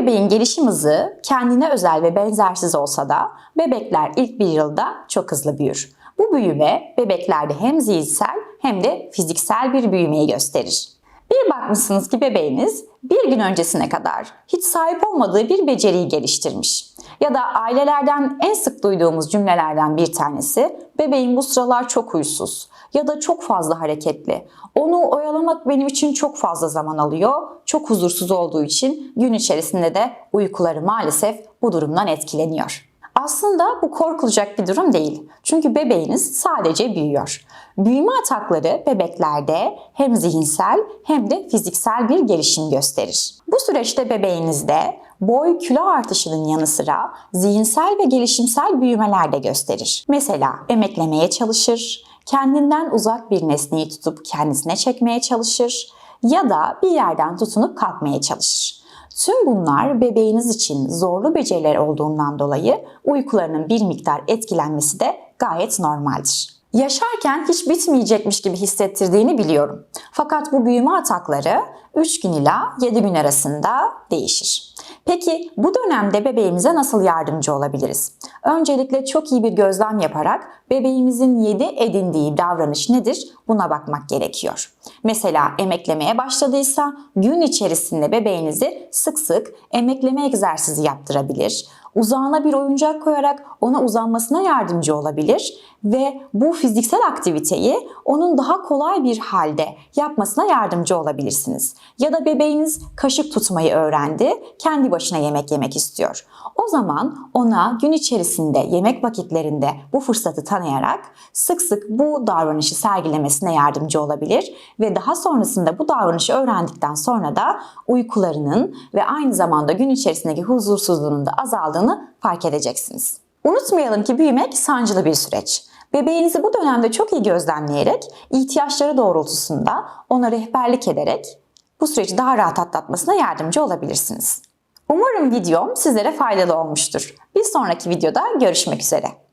bebeğin gelişim hızı kendine özel ve benzersiz olsa da bebekler ilk bir yılda çok hızlı büyür. Bu büyüme bebeklerde hem zihinsel hem de fiziksel bir büyümeyi gösterir. Bir bakmışsınız ki bebeğiniz bir gün öncesine kadar hiç sahip olmadığı bir beceriyi geliştirmiş. Ya da ailelerden en sık duyduğumuz cümlelerden bir tanesi bebeğim bu sıralar çok huysuz ya da çok fazla hareketli. Onu oyalamak benim için çok fazla zaman alıyor. Çok huzursuz olduğu için gün içerisinde de uykuları maalesef bu durumdan etkileniyor. Aslında bu korkulacak bir durum değil. Çünkü bebeğiniz sadece büyüyor. Büyüme atakları bebeklerde hem zihinsel hem de fiziksel bir gelişim gösterir. Bu süreçte bebeğinizde boy kilo artışının yanı sıra zihinsel ve gelişimsel büyümeler de gösterir. Mesela emeklemeye çalışır, kendinden uzak bir nesneyi tutup kendisine çekmeye çalışır ya da bir yerden tutunup kalkmaya çalışır. Tüm bunlar bebeğiniz için zorlu beceriler olduğundan dolayı uykularının bir miktar etkilenmesi de gayet normaldir. Yaşarken hiç bitmeyecekmiş gibi hissettirdiğini biliyorum. Fakat bu büyüme atakları 3 gün ila 7 gün arasında değişir. Peki bu dönemde bebeğimize nasıl yardımcı olabiliriz? Öncelikle çok iyi bir gözlem yaparak bebeğimizin yedi edindiği davranış nedir? Buna bakmak gerekiyor. Mesela emeklemeye başladıysa gün içerisinde bebeğinizi sık sık emekleme egzersizi yaptırabilir. Uzağına bir oyuncak koyarak ona uzanmasına yardımcı olabilir ve bu fiziksel aktiviteyi onun daha kolay bir halde yapmasına yardımcı olabilirsiniz. Ya da bebeğiniz kaşık tutmayı öğrendi, kendi başına yemek yemek istiyor. O zaman ona gün içerisinde yemek vakitlerinde bu fırsatı tanıyarak sık sık bu davranışı sergilemesine yardımcı olabilir ve daha sonrasında bu davranışı öğrendikten sonra da uykularının ve aynı zamanda gün içerisindeki huzursuzluğunun da azaldığını fark edeceksiniz. Unutmayalım ki büyümek sancılı bir süreç. Bebeğinizi bu dönemde çok iyi gözlemleyerek, ihtiyaçları doğrultusunda ona rehberlik ederek bu süreci daha rahat atlatmasına yardımcı olabilirsiniz. Umarım videom sizlere faydalı olmuştur. Bir sonraki videoda görüşmek üzere.